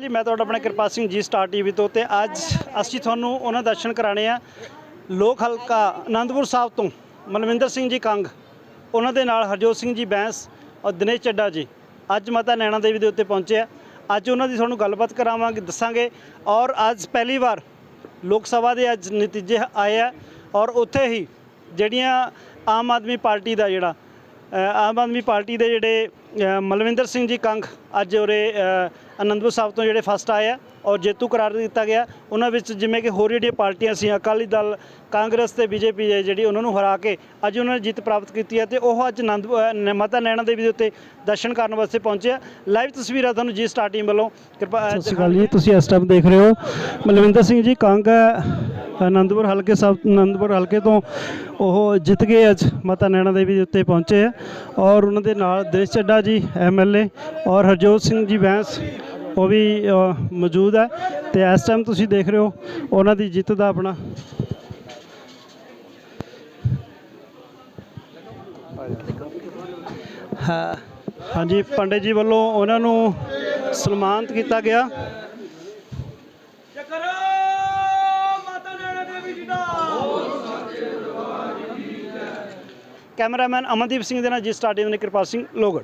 ਜੀ, ਮੈਂ ਤੁਹਾਡਾ ਆਪਣਾ ਕਿਰਪਾਲ ਸਿੰਘ ਜੀ ਸਟਾਰ ਟੀਵੀ ਤੋਂ ਤੇ ਅੱਜ ਅਸੀਂ ਤੁਹਾਨੂੰ ਉਹਨਾਂ ਦਰਸ਼ਨ ਕਰਾਣੇ ਆ ਲੋਕ ਹਲਕਾ ਆਨੰਦਪੁਰ ਸਾਹਿਬ ਤੋਂ। ਮਲਵਿੰਦਰ ਸਿੰਘ ਜੀ ਕੰਗ, ਉਹਨਾਂ ਦੇ ਨਾਲ ਹਰਜੋਤ ਸਿੰਘ ਜੀ ਬੈਂਸ ਔਰ ਦਿਨੇਸ਼ ਚੱਡਾ ਜੀ। ਅੱਜ ਮਾਤਾ ਨੈਣਾ ਦੇਵੀ ਦੇ ਉੱਤੇ ਪਹੁੰਚੇ ਆ। ਅੱਜ ਉਹਨਾਂ ਦੀ ਤੁਹਾਨੂੰ ਗੱਲਬਾਤ ਕਰਾਵਾਂਗੇ, ਦੱਸਾਂਗੇ ਔਰ ਅੱਜ ਪਹਿਲੀ ਵਾਰ ਲੋਕ ਸਭਾ ਦੇ ਅੱਜ ਨਤੀਜੇ ਆਏ ਆ ਔਰ ਉੱਥੇ ਹੀ ਜਿਹੜੀਆਂ ਆਮ ਆਦਮੀ ਪਾਰਟੀ ਦਾ ਜਿਹੜਾ ਆਮ ਆਦਮੀ ਪਾਰਟੀ ਦੇ ਜਿਹੜੇ ਮਲਵਿੰਦਰ ਸਿੰਘ ਜੀ ਕੰਗ ਅੱਜ ਉਰੇ ਅਨੰਦਪੁਰ ਸਾਹਿਬ ਤੋਂ ਜਿਹੜੇ ਫਸਟ ਆਏ ਆ ਔਰ ਜੇਤੂ ਕਰਾਰ ਦਿੱਤਾ ਗਿਆ। ਉਹਨਾਂ ਵਿੱਚ ਜਿਵੇਂ ਕਿ ਹੋਰ ਜਿਹੜੀਆਂ ਪਾਰਟੀਆਂ ਸੀ ਅਕਾਲੀ ਦਲ ਕਾਂਗਰਸ ਤੇ ਬੀਜੇਪੀ ਜਿਹੜੀ ਉਹਨਾਂ ਨੂੰ ਹਰਾ ਕੇ ਅੱਜ ਉਹਨਾਂ ਨੇ ਜਿੱਤ ਪ੍ਰਾਪਤ ਕੀਤੀ ਹੈ ਤੇ ਉਹ ਅੱਜ ਆਨੰਦ ਅ, ਨ- ਮਾਤਾ ਨੈਣਾ ਦੇਵੀ ਦੇ ਉੱਤੇ ਦਰਸ਼ਨ ਕਰਨ ਵਾਸਤੇ ਪਹੁੰਚੇ ਆ। ਲਾਈਵ ਤਸਵੀਰਾਂ ਤੁਹਾਨੂੰ ਜੀ ਸਟਾਰ ਟੀਮ ਵੱਲੋਂ ਕਿਰਪਾ ਸਤਿ ਸ਼੍ਰੀ ਅਕਾਲ ਜੀ। ਤੁਸੀਂ ਇਸ ਟਾਈਮ ਦੇਖ ਰਹੇ ਹੋ ਮਲਵਿੰਦਰ ਸਿੰਘ ਜੀ ਕੰਗ ਆਨੰਦਪੁਰ ਹਲਕੇ ਸਾਹਿਬ ਆਨੰਦਪੁਰ ਹਲਕੇ ਤੋਂ ਉਹ ਜਿੱਤ ਗਏ ਅੱਜ ਮਾਤਾ ਨੈਣਾ ਦੇਵੀ ਦੇ ਉੱਤੇ ਪਹੁੰਚੇ ਆ। ਔਰ ਉਹਨਾਂ ਦੇ ਨਾਲ ਦਿਨੇਸ਼ ਚੱਡਾ ਜੀ ਐਮਐਲਏ ਔਰ ਹਰਜੋਤ ਸਿੰਘ ਜੀ ਬੈਂਸ ਉਹ ਵੀ ਮੌਜੂਦ ਹੈ ਤੇ ਇਸ ਟਾਈਮ ਤੁਸੀਂ ਦੇਖ ਰਹੇ ਹੋ ਉਹਨਾਂ ਦੀ ਜਿੱਤ ਦਾ ਆਪਣਾ। ਹਾਂ। ਹਾਂਜੀ ਪੰਡਿਤ ਜੀ ਵੱਲੋਂ ਉਹਨਾਂ ਨੂੰ ਸਨਮਾਨਿਤ ਕੀਤਾ ਗਿਆ। ਕੈਮਰਾਮੈਨ ਅਮਨਦੀਪ ਸਿੰਘ ਦੇ ਨਾਲ ਜੀ ਸਟਾਰਟਿੰਗ ਨੇ ਕਿਰਪਾਲ ਸਿੰਘ ਲੋਗੜ